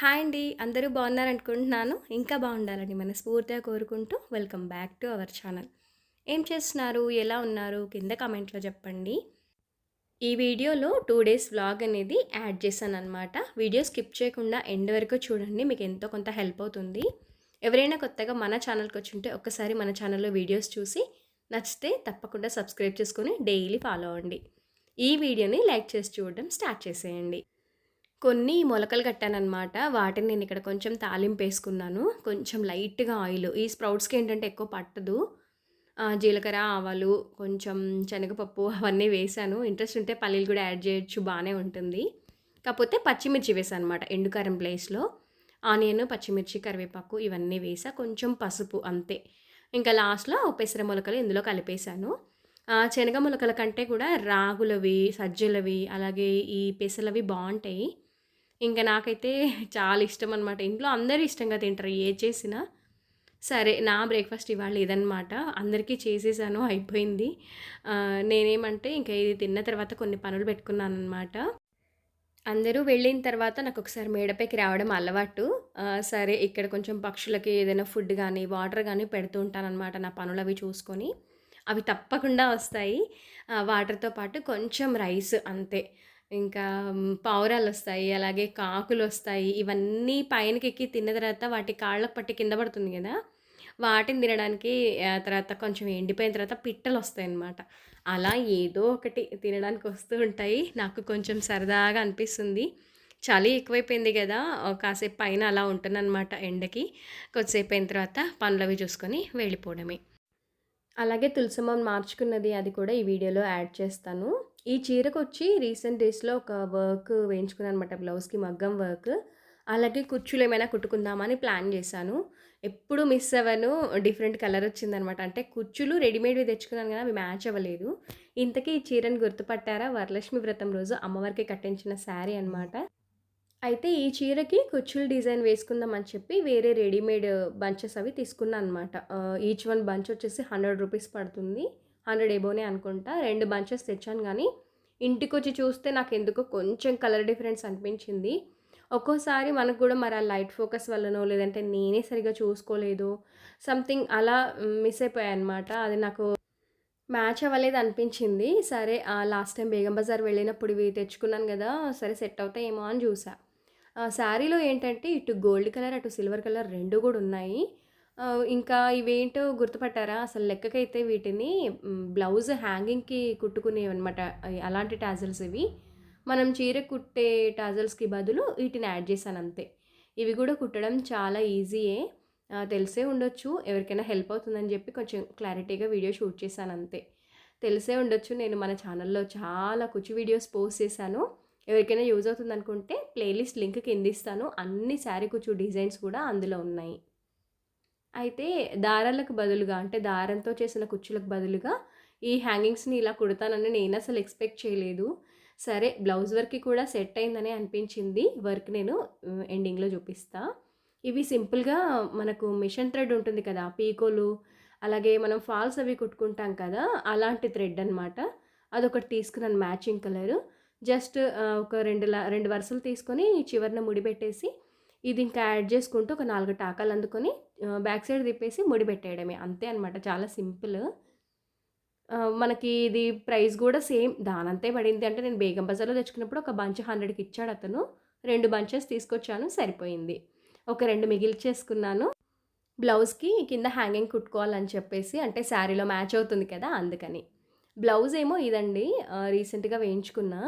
Hi అండి. అందరూ బాగున్నారనుకుంటున్నాను. ఇంకా బాగుండాలని మనస్ఫూర్తిగా కోరుకుంటూ welcome back to our channel. ఏం చేస్తున్నారు? ఎలా ఉన్నారు? కింద కామెంట్లో చెప్పండి. ఈ వీడియోలో టూ డేస్ వ్లాగ్ అనేది యాడ్ చేశాను అనమాట వీడియో స్కిప్ చేయకుండా ఎండ్ వరకు చూడండి మీకు ఎంతో కొంత హెల్ప్ అవుతుంది. ఎవరైనా కొత్తగా మన ఛానల్కి వచ్చి ఉంటే ఒక్కసారి మన ఛానల్లో వీడియోస్ చూసి నచ్చితే తప్పకుండా సబ్స్క్రైబ్ చేసుకొని డైలీ ఫాలో అవ్వండి. ఈ వీడియోని లైక్ చేసి చూడడం స్టార్ట్ చేసేయండి. కొన్ని మొలకలు కట్టానమాట వాటిని నేను ఇక్కడ కొంచెం తాలింపు వేసుకున్నాను. కొంచెం లైట్గా ఆయిల్. ఈ స్ప్రౌట్స్కి ఏంటంటే ఎక్కువ పట్టదు. జీలకర్ర ఆవాలు కొంచెం శనగపప్పు అవన్నీ వేసాను. ఇంట్రెస్ట్ ఉంటే పల్లీలు కూడా యాడ్ చేయొచ్చు. బాగానే ఉంటుంది. కాకపోతే పచ్చిమిర్చి వేసాను అనమాట ఎండుకారం ప్లేస్లో. ఆనియన్ పచ్చిమిర్చి కరివేపాకు ఇవన్నీ వేసా. కొంచెం పసుపు అంతే. ఇంకా లాస్ట్లో పెసర మొలకలు ఇందులో కలిపేశాను. శనగ మొలకల కంటే కూడా రాగులవి సజ్జలవి అలాగే ఈ పెసలవి బాగుంటాయి ఇంకా నాకైతే చాలా ఇష్టం అనమాట ఇంట్లో అందరూ ఇష్టంగా తింటారు ఏ చేసినా. సరే నా బ్రేక్ఫాస్ట్ ఇవాళ ఇదనమాట అందరికీ చేసేసాను అయిపోయింది. నేనేమంటే ఇంకా ఇది తిన్న తర్వాత కొన్ని పనులు పెట్టుకున్నాను అనమాట అందరూ వెళ్ళిన తర్వాత నాకు ఒకసారి మేడపైకి రావడం అలవాటు. సరే ఇక్కడ కొంచెం పక్షులకి ఏదైనా ఫుడ్ కానీ వాటర్ కానీ పెడుతూ ఉంటానన్నమాట నా పనులు అవి చూసుకొని. అవి తప్పకుండా వస్తాయి. వాటర్తో పాటు కొంచెం రైస్ అంతే. ఇంకా పావురాలు వస్తాయి అలాగే కాకులు వస్తాయి ఇవన్నీ పైనకి ఎక్కి తిన్న తర్వాత వాటి కాళ్ళకు పట్టి కింద పడుతుంది కదా? వాటిని తినడానికి తర్వాత కొంచెం ఎండిపోయిన తర్వాత పిట్టలు వస్తాయి అన్నమాట అలా ఏదో ఒకటి తినడానికి వస్తూ ఉంటాయి. నాకు కొంచెం సరదాగా అనిపిస్తుంది. చలి ఎక్కువైపోయింది కదా? కాసేపు పైన అలా ఉంటుందన్నమాట ఎండకి. కొద్దిసేపు అయిన తర్వాత పనులవి చూసుకొని వెళ్ళిపోవడమే. అలాగే తులసమ్మని మార్చుకున్నది అది కూడా ఈ వీడియోలో యాడ్ చేస్తాను. ఈ చీరకు వచ్చి రీసెంట్ డేస్లో ఒక వర్క్ వేయించుకున్నాను అనమాట బ్లౌజ్కి మగ్గం వర్క్. అలాగే కుచ్చులు ఏమైనా కుట్టుకుందామని ప్లాన్ చేశాను. ఎప్పుడు మిస్ అవ్వను డిఫరెంట్ కలర్ వచ్చిందనమాట అంటే కుచ్చులు రెడీమేడ్వి తెచ్చుకున్నాను కానీ అవి మ్యాచ్ అవ్వలేదు. ఇంతకీ ఈ చీరను గుర్తుపట్టారా? వరలక్ష్మి వ్రతం రోజు అమ్మవారికి కట్టించిన శారీ అనమాట అయితే ఈ చీరకి కుచ్చులు డిజైన్ వేసుకుందామని చెప్పి వేరే రెడీమేడ్ బంచెస్ అవి తీసుకున్నాను అనమాట ఈచ్ వన్ బంచ్ వచ్చేసి హండ్రెడ్ రూపీస్ పడుతుంది. హండ్రెడ్ ఏబోనే అనుకుంటా. రెండు బంచెస్ తెచ్చాను కానీ ఇంటికి వచ్చి చూస్తే నాకు ఎందుకో కొంచెం కలర్ డిఫరెన్స్ అనిపించింది. ఒక్కోసారి మనకు కూడా మరి ఆ లైట్ ఫోకస్ వల్లనో లేదంటే నేనే సరిగా చూసుకోలేదు. సంథింగ్ అలా మిస్ అయిపోయాయి అనమాట అది నాకు మ్యాచ్ అవ్వలేదు అనిపించింది. సరే లాస్ట్ టైం బేగం బజార్ వెళ్ళినప్పుడు ఇవి తెచ్చుకున్నాను కదా సరే సెట్ అవుతాయేమో అని చూసా. శారీలో ఏంటంటే ఇటు గోల్డ్ కలర్ అటు సిల్వర్ కలర్ రెండు కూడా ఉన్నాయి. ఇంకా ఇవేంటో గుర్తుపట్టారా? అసలు లెక్కకైతే వీటిని బ్లౌజ్ హ్యాంగింగ్కి కుట్టుకునేవి అనమాట అలాంటి టాజల్స్ ఇవి. మనం చీర కుట్టే టాజల్స్కి బదులు వీటిని యాడ్ చేశాను అంతే ఇవి కూడా కుట్టడం చాలా ఈజీయే. తెలిసే ఉండొచ్చు. ఎవరికైనా హెల్ప్ అవుతుందని చెప్పి కొంచెం క్లారిటీగా వీడియో షూట్ చేశాను అంతే తెలిసే ఉండొచ్చు. నేను మన ఛానల్లో చాలా కుచ్చు వీడియోస్ పోస్ట్ చేశాను. ఎవరికైనా యూజ్ అవుతుంది అనుకుంటే ప్లేలిస్ట్ లింక్ కింద ఇస్తాను. అన్ని శారీ కుచ్చు డిజైన్స్ కూడా అందులో ఉన్నాయి. అయితే దారాలకు బదులుగా అంటే దారంతో చేసిన కుచ్చులకు బదులుగా ఈ హ్యాంగింగ్స్ని ఇలా కుడతానని నేను అసలు ఎక్స్పెక్ట్ చేయలేదు. సరే బ్లౌజ్ వర్క్కి కూడా సెట్ అయిందని అనిపించింది. వర్క్ నేను ఎండింగ్లో చూపిస్తా. ఇవి సింపుల్గా మనకు మిషన్ థ్రెడ్ ఉంటుంది కదా పీకోలు అలాగే మనం ఫాల్స్ అవి కుట్టుకుంటాం కదా అలాంటి థ్రెడ్ అనమాట అదొకటి తీసుకున్నాను మ్యాచింగ్ కలరు. జస్ట్ ఒక రెండు ల- రెండు వరుసలు తీసుకొని చివరిన ముడి పెట్టేసి ఇది ఇంకా యాడ్ చేసుకుంటూ ఒక నాలుగు టాకాలు అందుకొని బ్యాక్ సైడ్ తిప్పేసి ముడి పెట్టేయడమే. అంతే అనమాట చాలా సింపుల్. మనకి ఇది ప్రైస్ కూడా సేమ్. దానంతే పడింది అంటే నేను బేగం బజార్లో తెచ్చుకున్నప్పుడు ఒక బంచ్ హండ్రెడ్కి ఇచ్చాడు అతను. రెండు బంచెస్ తీసుకొచ్చాను సరిపోయింది. ఒక రెండు మిగిల్చేసుకున్నాను. బ్లౌజ్కి కింద హ్యాంగింగ్ కుట్టుకోవాలని చెప్పేసి అంటే శారీలో మ్యాచ్ అవుతుంది కదా అందుకని. బ్లౌజ్ ఏమో ఇదండి రీసెంట్గా వేయించుకున్నా.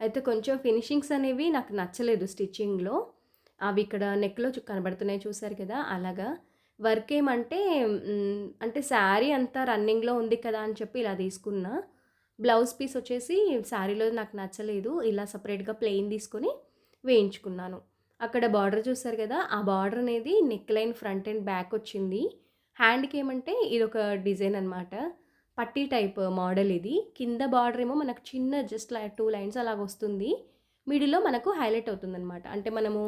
అయితే కొంచెం ఫినిషింగ్స్ అనేవి నాకు నచ్చలేదు స్టిచ్చింగ్లో. అవి ఇక్కడ నెక్లో కనబడుతున్నాయి చూసారు కదా అలాగా. వర్క్ ఏమంటే అంటే శారీ అంతా రన్నింగ్లో ఉంది కదా అని చెప్పి ఇలా తీసుకున్నా. బ్లౌజ్ పీస్ వచ్చేసి శారీలో నాకు నచ్చలేదు. ఇలా సపరేట్గా ప్లెయిన్ తీసుకొని వేయించుకున్నాను. అక్కడ బార్డర్ చూసారు కదా ఆ బార్డర్ అనేది neck line front and back వచ్చింది. హ్యాండ్కి ఏమంటే ఇది ఒక డిజైన్ అనమాట పట్టీ టైప్ మోడల్ ఇది. కింద బార్డర్ ఏమో మనకు చిన్న జస్ట్ టూ లైన్స్ అలాగ వస్తుంది. మిడిల్లో మనకు హైలైట్ అవుతుంది అనమాట అంటే మనము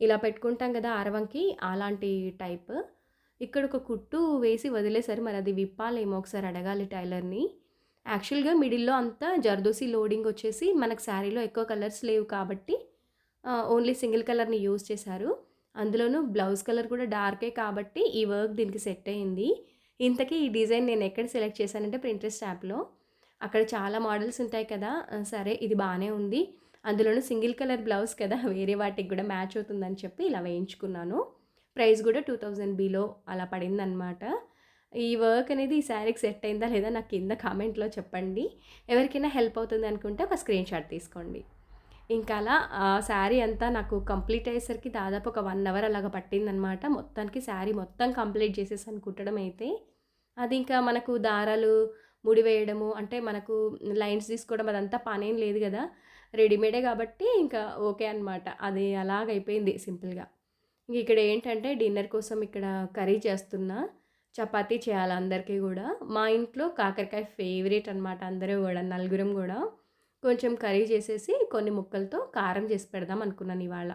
ఇలా పెట్టుకుంటాం కదా ఆరవంకి అలాంటి టైప్. ఇక్కడ ఒక కుట్టు వేసి వదిలేసారు మరి అది విప్పాలేమో ఒకసారి అడగాలి టైలర్ని. యాక్చువల్గా మిడిల్లో అంతా జర్దోసి లోడింగ్ వచ్చేసి మనకు శారీలో ఎక్కువ కలర్స్ లేవు కాబట్టి ఓన్లీ సింగిల్ కలర్ని యూజ్ చేశారు. అందులోనూ బ్లౌజ్ కలర్ కూడా డార్కే కాబట్టి ఈ వర్క్ దీనికి సెట్ అయింది. ఇంతకీ ఈ డిజైన్ నేను ఎక్కడ సెలెక్ట్ చేశానంటే ప్రింట్రెస్ట్ యాప్లో. అక్కడ చాలా మోడల్స్ ఉంటాయి కదా సరే ఇది బాగానే ఉంది. అందులోనూ సింగిల్ కలర్ బ్లౌజ్ కదా వేరే వాటికి కూడా మ్యాచ్ అవుతుందని చెప్పి ఇలా వేయించుకున్నాను. ప్రైస్ కూడా టూ థౌజండ్ బిలో అలా పడిందనమాట ఈ వర్క్ అనేది ఈ శారీకి సెట్ అయిందా లేదా నాకు కింద కామెంట్లో చెప్పండి. ఎవరికైనా హెల్ప్ అవుతుంది అనుకుంటే ఒక స్క్రీన్ షాట్ తీసుకోండి. ఇంకా అలా ఆ శారీ అంతా నాకు కంప్లీట్ అయ్యేసరికి దాదాపు ఒక వన్ అవర్ అలాగ పట్టిందనమాట మొత్తానికి శారీ మొత్తం కంప్లీట్ చేసేసాను కుట్టడం అయితే. అది ఇంకా మనకు దారాలు ముడి వేయడము అంటే మనకు లైన్స్ తీసుకోవడం అదంతా పనేం లేదు కదా. రెడీమేడే కాబట్టి ఇంకా ఓకే అనమాట అది అలాగైపోయింది సింపుల్గా. ఇంక ఇక్కడ ఏంటంటే డిన్నర్ కోసం ఇక్కడ కర్రీ చేస్తున్నా చపాతీ చేయాలి అందరికీ కూడా. మా ఇంట్లో కాకరకాయ ఫేవరెట్ అనమాట అందరూ కూడా నలుగురం కూడా. కొంచెం కర్రీ చేసేసి కొన్ని ముక్కలతో కారం చేసి పెడదాం అనుకున్నాను ఇవాళ.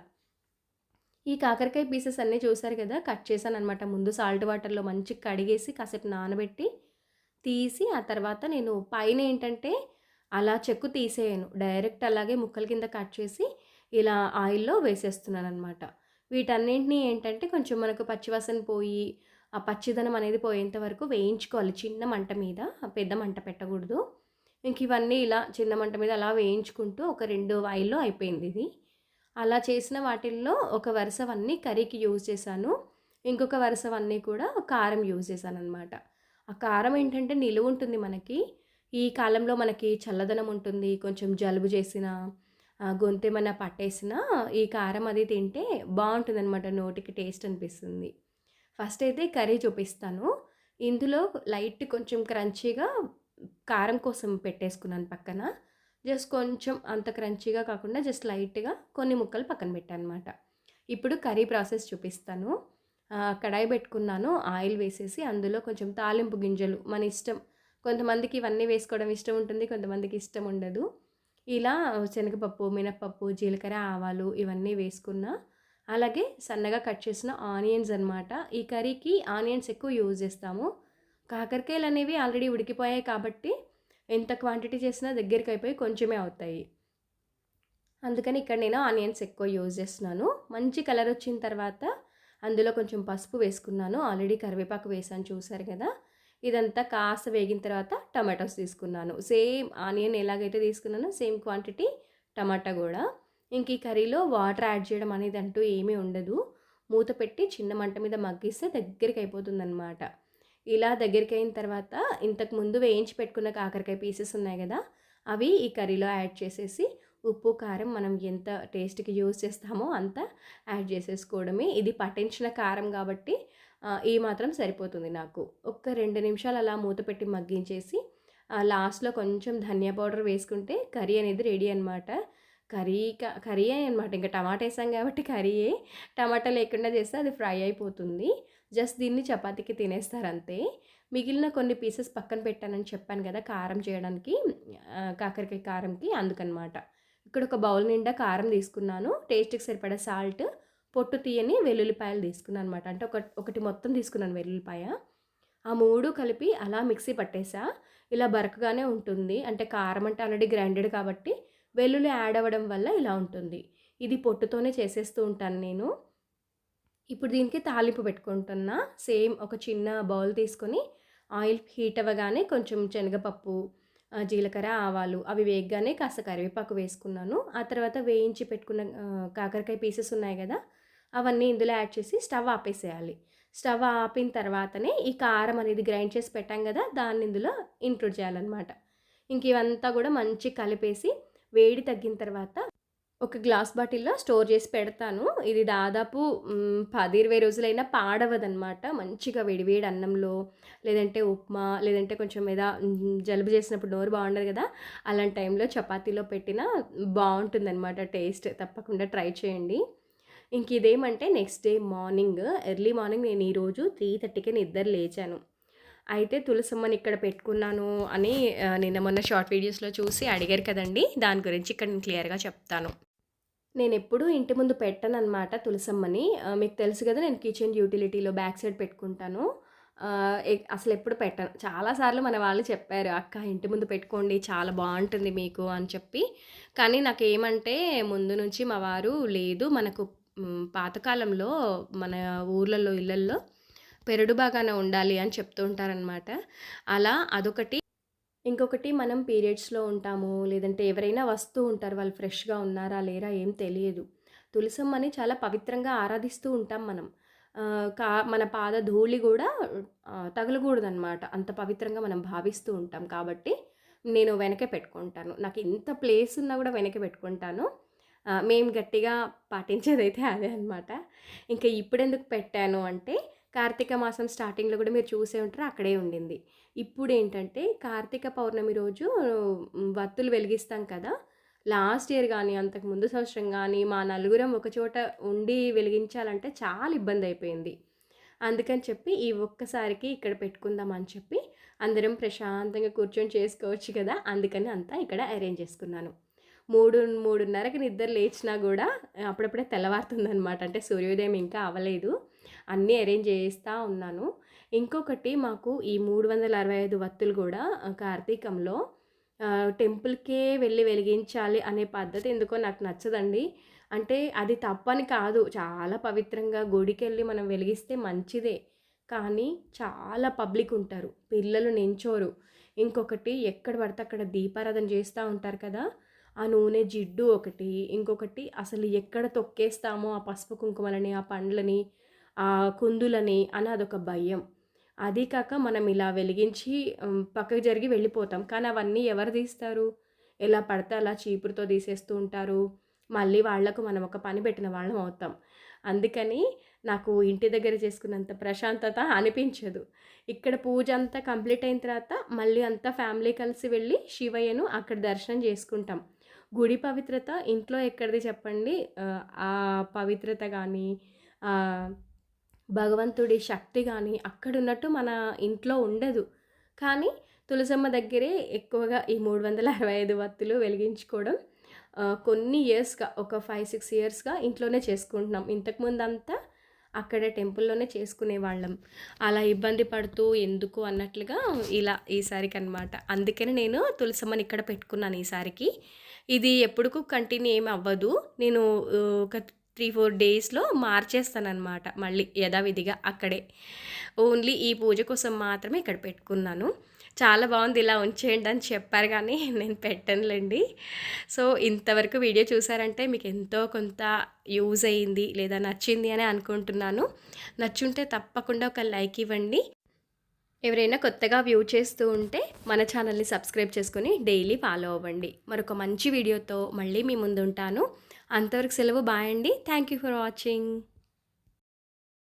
ఈ కాకరకాయ పీసెస్ అన్నీ చూసారు కదా కట్ చేశాను అనమాట ముందు సాల్ట్ వాటర్లో మంచిగా కడిగేసి కాసేపు నానబెట్టి తీసి ఆ తర్వాత నేను పైన ఏంటంటే అలా చెక్కు తీసేయను. డైరెక్ట్ అలాగే ముక్కల కింద కట్ చేసి ఇలా ఆయిల్లో వేసేస్తున్నాను అనమాట వీటన్నింటినీ ఏంటంటే కొంచెం మనకు పచ్చివాసన పోయి ఆ పచ్చిదనం అనేది పోయేంత వరకు వేయించుకోవాలి. చిన్న మంట మీద పెద్ద మంట పెట్టకూడదు. ఇంక ఇవన్నీ ఇలా చిన్న మంట మీద అలా వేయించుకుంటూ ఒక రెండు ఆయిల్లో అయిపోయింది ఇది. అలా చేసిన వాటిల్లో ఒక వరుసవన్నీ కర్రీకి యూజ్ చేశాను. ఇంకొక వరుసవన్నీ కూడా కారం యూజ్ చేశాను అనమాట ఆ కారం ఏంటంటే నిలువ ఉంటుంది మనకి. ఈ కాలంలో మనకి చల్లదనం ఉంటుంది కొంచెం జలుబు చేసిన గొంతేమన్నా పట్టేసిన ఈ కారం అది తింటే బాగుంటుంది అనమాట నోటికి టేస్ట్ అనిపిస్తుంది. ఫస్ట్ అయితే కర్రీ చూపిస్తాను. ఇందులో లైట్ కొంచెం క్రంచీగా కారం కోసం పెట్టేసుకున్నాను పక్కన. జస్ట్ కొంచెం అంత క్రంచీగా కాకుండా జస్ట్ లైట్గా కొన్ని ముక్కలు పక్కన పెట్టాను అనమాట ఇప్పుడు కర్రీ ప్రాసెస్ చూపిస్తాను. కడాయి పెట్టుకున్నాను ఆయిల్ వేసేసి అందులో కొంచెం తాలింపు గింజలు మన ఇష్టం కొంతమందికి ఇవన్నీ వేసుకోవడం ఇష్టం ఉంటుంది కొంతమందికి ఇష్టం ఉండదు. ఇలా శనగపప్పు మినప్పప్పు జీలకర్ర ఆవాలు ఇవన్నీ వేసుకున్న అలాగే సన్నగా కట్ చేసిన ఆనియన్స్ అన్నమాట. ఈ కర్రీకి ఆనియన్స్ ఎక్కువ యూజ్ చేస్తాము. కాకరకాయలు అనేవి ఆల్రెడీ ఉడికిపోయాయి కాబట్టి ఎంత క్వాంటిటీ చేసినా దగ్గరికి అయిపోయి కొంచెమే అవుతాయి. అందుకని ఇక్కడ నేను ఆనియన్స్ ఎక్కువ యూజ్ చేస్తున్నాను. మంచి కలర్ వచ్చిన తర్వాత అందులో కొంచెం పసుపు వేసుకున్నాను. ఆల్రెడీ కరివేపాకు వేసాను చూసారు కదా? ఇదంతా కాస్త వేగిన తర్వాత టమాటోస్ తీసుకున్నాను. సేమ్ ఆనియన్ ఎలాగైతే తీసుకున్నానో సేమ్ క్వాంటిటీ టమాటా కూడా. ఇంక ఈ కర్రీలో వాటర్ యాడ్ చేయడం అనేది అంటూ ఏమీ ఉండదు. మూత పెట్టి చిన్న మంట మీద మగ్గిస్తే దగ్గరికి అయిపోతుందన్నమాట. ఇలా దగ్గరికి అయిన తర్వాత ఇంతకు ముందు వేయించి పెట్టుకున్న కాకరకాయ పీసెస్ ఉన్నాయి కదా అవి ఈ కర్రీలో యాడ్ చేసేసి ఉప్పు కారం మనం ఎంత టేస్ట్కి యూజ్ చేస్తామో అంత యాడ్ చేసేసుకోవడమే. ఇది పట్టించిన కారం కాబట్టి ఈ మాత్రం సరిపోతుంది నాకు. ఒక్క రెండు నిమిషాలు అలా మూత పెట్టి మగ్గించేసి లాస్ట్లో కొంచెం ధనియా పౌడర్ వేసుకుంటే కర్రీ అనేది రెడీ అనమాట కర్రీ క- అనమాట ఇంకా టమాటా వేసాం కాబట్టి కర్రీయే టమాటా లేకుండా చేస్తే అది ఫ్రై అయిపోతుంది. జస్ట్ దీన్ని చపాతీకి తినేస్తారు అంతే మిగిలిన కొన్ని పీసెస్ పక్కన పెట్టానని చెప్పాను కదా కారం చేయడానికి కాకరకాయ కారంకి అందుకనమాట ఇక్కడ ఒక బౌల్ నిండా కారం తీసుకున్నాను. టేస్ట్కి సరిపడా సాల్ట్ పొట్టు తీయని వెల్లుల్లిపాయలు తీసుకున్నాను అనమాట అంటే ఒక ఒకటి మొత్తం తీసుకున్నాను వెల్లుల్లిపాయ. ఆ మూడు కలిపి అలా మిక్సీ పట్టేసా. ఇలా బరకగానే ఉంటుంది. అంటే కారం అంటే ఆల్రెడీ గ్రైండెడ్ కాబట్టి వెల్లుల్లి యాడ్ అవ్వడం వల్ల ఇలా ఉంటుంది. ఇది పొట్టుతోనే చేసేస్తూ ఉంటాను నేను. ఇప్పుడు దీనికి తాలింపు పెట్టుకుంటున్నా. సేమ్ ఒక చిన్న బౌల్ తీసుకొని ఆయిల్ హీట్ అవ్వగానే కొంచెం శనగపప్పు జీలకర్ర ఆవాలు అవి వేగగానే కాస్త కరివేపాకు వేసుకున్నాను. ఆ తర్వాత వేయించి పెట్టుకున్న కాకరకాయ పీసెస్ ఉన్నాయి కదా అవన్నీ ఇందులో యాడ్ చేసి స్టవ్ ఆపేసేయాలి. స్టవ్ ఆపిన తర్వాతనే ఈ కారం అనేది గ్రైండ్ చేసి పెట్టాం కదా దాన్ని ఇందులో ఇంక్లూడ్ చేయాలన్నమాట. ఇంక ఇవంతా కూడా మంచి కలిపేసి వేడి తగ్గిన తర్వాత ఒక గ్లాస్ బాటిల్లో స్టోర్ చేసి పెడతాను. ఇది దాదాపు పది ఇరవై రోజులైనా పాడవదనమాట మంచిగా వేడివేడి అన్నంలో లేదంటే ఉప్మా లేదంటే కొంచెం ఏదో జలుబు చేసినప్పుడు నోరు బాగుండదు కదా అలాంటి టైంలో చపాతీలో పెట్టినా బాగుంటుందన్నమాట టేస్ట్. తప్పకుండా ట్రై చేయండి. ఇంక ఇదేమంటే next day morning early morning నేను ఈరోజు త్రీ థర్టీకి నిద్ర లేచాను. అయితే తులసమ్మని ఇక్కడ పెట్టుకున్నాను అని నిన్న మొన్న షార్ట్ వీడియోస్లో చూసి అడిగారు కదండి. దాని గురించి ఇక్కడ నేను క్లియర్గా చెప్తాను. నేను ఎప్పుడూ ఇంటి ముందు పెట్టను అనమాట తులసమ్మని మీకు తెలుసు కదా నేను కిచెన్ యూటిలిటీలో బ్యాక్ సైడ్ పెట్టుకుంటాను అసలు ఎప్పుడు అసలెప్పుడు పెట్టను. చాలా సార్లు మన వాళ్ళు చెప్పారు, "అక్క ఇంటి ముందు పెట్టుకోండి చాలా బాగుంటుంది మీకు" అని చెప్పి. కానీ నాకేమంటే ముందు నుంచి మా వారు లేదు మనకు పాతకాలంలో మన ఊర్లలో, ఇళ్ళల్లో పెరడు బాగానే ఉండాలి అని చెప్తూ ఉంటారనమాట. అలా అదొకటి. ఇంకొకటి మనం పీరియడ్స్‌లో ఉంటాము. లేదంటే ఎవరైనా వస్తూ ఉంటారు. వాళ్ళు ఫ్రెష్‌గా ఉన్నారా? లేరా? ఏం తెలియదు. తులసమ్మని చాలా పవిత్రంగా ఆరాధిస్తూ ఉంటాం మనం. కా మన పాద ధూళి కూడా తగలకూడదనమాట. అంత పవిత్రంగా మనం భావిస్తూ ఉంటాం కాబట్టి, నేను వెనకే పెట్టుకుంటాను. నాకు ఇంత ప్లేస్ ఉన్నా కూడా వెనకే పెట్టుకుంటాను. మేము గట్టిగా పాటించేదైతే అదే అనమాట. ఇంకా ఇప్పుడెందుకు పెట్టాను అంటే, కార్తీక మాసం స్టార్టింగ్‌లో కూడా మీరు చూసే ఉంటారు అక్కడే ఉండింది. ఇప్పుడు ఏంటంటే కార్తీక పౌర్ణమి రోజు వత్తులు వెలిగిస్తాం కదా! లాస్ట్ ఇయర్ కానీ అంతకు ముందు సంవత్సరం కానీ మా నలుగురం ఒక చోట ఉండి వెలిగించాలంటే చాలా ఇబ్బంది అయిపోయింది అందుకని చెప్పి ఈ ఒక్కసారికి ఇక్కడ పెట్టుకుందాం అని చెప్పి, అందరం ప్రశాంతంగా కూర్చొని చేసుకోవచ్చు కదా! అందుకని అంతా ఇక్కడ అరేంజ్ చేసుకున్నాను. 3, 3:30కి నిద్ర లేచినా కూడా అప్పుడప్పుడే తెల్లవారుతుందనమాట. అంటే సూర్యోదయం ఇంకా అవ్వలేదు. అన్నీ అరేంజ్ చేస్తూ ఉన్నాను. ఇంకొకటి మాకు ఈ 365 వత్తులు కూడా కార్తీకంలో టెంపుల్‌కే వెళ్ళి వెలిగించాలి అనే పద్ధతి ఎందుకో నాకు నచ్చదండి. అంటే అది తప్పని కాదు. చాలా పవిత్రంగా గుడికెళ్ళి మనం వెలిగిస్తే మంచిదే. కానీ చాలా పబ్లిక్ ఉంటారు. పిల్లలు నించోరు. ఇంకొకటి ఎక్కడ పడితే అక్కడ దీపారాధన చేస్తూ ఉంటారు కదా! ఆ నూనె జిడ్డు ఒకటి. ఇంకొకటి అసలు ఎక్కడ తొక్కేస్తామో ఆ పసుపు కుంకుమలని, ఆ పండ్లని, కుందులని అని అదొక భయం. అదీ కాక మనం ఇలా వెలిగించి పక్కకి పక్కకు జరిగి వెళ్ళిపోతాం. కానీ అవన్నీ ఎవరు తీస్తారు? ఎలా పడితే అలా చీపురుతో తీసేస్తూ ఉంటారు. మళ్ళీ వాళ్ళకు మనం ఒక పని పెట్టిన వాళ్ళం అవుతాం. అందుకని నాకు ఇంటి దగ్గర చేసుకున్నంత ప్రశాంతత అనిపించదు. ఇక్కడ పూజ అంతా కంప్లీట్ అయిన తర్వాత మళ్ళీ అంతా ఫ్యామిలీ కలిసి వెళ్ళి శివయ్యను అక్కడ దర్శనం చేసుకుంటాం. గుడి పవిత్రత ఇంట్లో ఎక్కడిది చెప్పండి? ఆ పవిత్రత కానీ భగవంతుడి శక్తి కానీ అక్కడున్నట్టు మన ఇంట్లో ఉండదు. కానీ తులసమ్మ దగ్గరే ఎక్కువగా ఈ 365 వత్తులు వెలిగించుకోవడం కొన్ని ఇయర్స్‌గా ఒక 5, 6 ఇయర్స్‌గా ఇంట్లోనే చేసుకుంటున్నాం. ఇంతకుముందంతా అక్కడే టెంపుల్‌లోనే చేసుకునేవాళ్ళం. అలా ఇబ్బంది పడుతూ ఎందుకు అన్నట్లుగా ఇలా ఈసారికి అనమాట అందుకని నేను తులసమ్మని ఇక్కడ పెట్టుకున్నాను ఈసారికి. ఇది ఎప్పుడుకు కంటిన్యూ ఏమి అవ్వదు. నేను ఒక 3, 4 డేస్‌లో మార్చేస్తాననమాట మళ్ళీ యథావిధిగా అక్కడే. ఓన్లీ ఈ పూజ కోసం మాత్రమే ఇక్కడ పెట్టుకున్నాను. చాలా బాగుంది ఇలా ఉంచేయండి అని చెప్పారు కానీ నేను పెట్టనులేండి సో, ఇంతవరకు వీడియో చూసారంటే మీకు ఎంతో కొంత యూజ్ అయింది లేదా నచ్చింది అని అనుకుంటున్నాను. నచ్చుంటే తప్పకుండా ఒక లైక్ ఇవ్వండి. ఎవరైనా కొత్తగా వ్యూ చేస్తూ ఉంటే మన ఛానల్‌ని సబ్స్క్రైబ్ చేసుకొని డైలీ ఫాలో అవ్వండి. మరొక మంచి వీడియోతో మళ్ళీ మీ ముందుంటాను. అంతవరకు సెలవు. బాయ్ అండి. Thank you for watching.